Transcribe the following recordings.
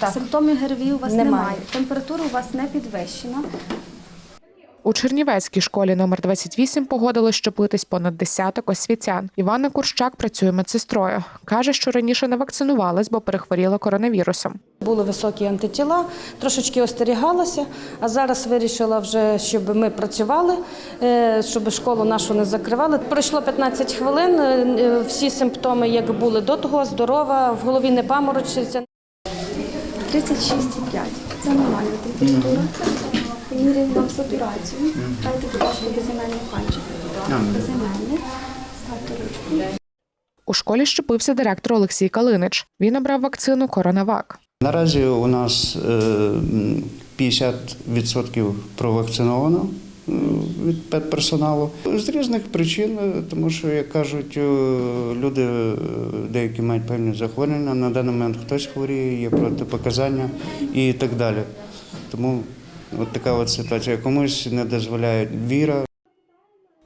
Так. Симптомів ГРВІ у вас Немає. немає. Температура у вас не підвищена. У Чернівецькій школі номер 28 погодилось щепитись понад десяток освітян. Івана Курщак працює медсестрою. Каже, що раніше не вакцинувалась, бо перехворіла коронавірусом. Були високі антитіла, трошечки остерігалася, а зараз вирішила вже, щоб ми працювали, е, щоб школу нашу не закривали. Пройшло 15 хвилин, е, всі симптоми, як були до того, здорова, в голові не паморочиться. 36,5. Це нормальна температура. Міряємо вам сатурацію. Дайте, будь ласка, безіменний пальчик. Безіменний. Ставте ручку. У школі щепився директор Олексій Калинич. Він обрав вакцину Коронавак. Наразі у нас е, м, 50% провакциновано е, від педперсоналу з різних причин, тому що, як кажуть, е, люди е, деякі мають певні захворювання. На даний момент хтось хворіє, є протипоказання і так далі. Тому от така от ситуація. Комусь не дозволяє віра.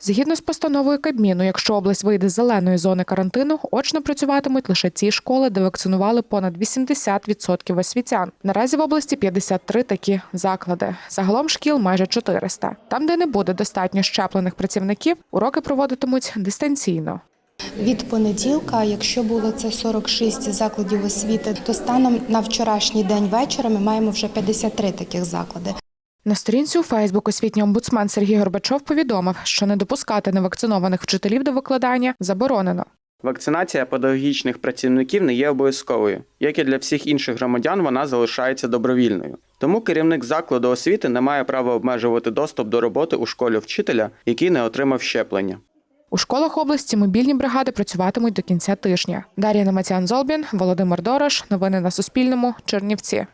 Згідно з постановою Кабміну, якщо область вийде з зеленої зони карантину, очно працюватимуть лише ті школи, де вакцинували понад 80% освітян. Наразі в області 53 такі заклади. Загалом шкіл майже 400. Там, де не буде достатньо щеплених працівників, уроки проводитимуть дистанційно. Від понеділка, якщо було це 46 закладів освіти, то станом на вчорашній день вечора ми маємо вже 53 таких заклади. На сторінці у Фейсбук освітній омбудсмен Сергій Горбачов повідомив, що не допускати невакцинованих вчителів до викладання заборонено. Вакцинація педагогічних працівників не є обов'язковою, як і для всіх інших громадян, вона залишається добровільною. Тому керівник закладу освіти не має права обмежувати доступ до роботи у школі вчителя, який не отримав щеплення. У школах області мобільні бригади працюватимуть до кінця тижня. Дар'я Намацян Золбін, Володимир Дорош. Новини на Суспільному. Чернівці.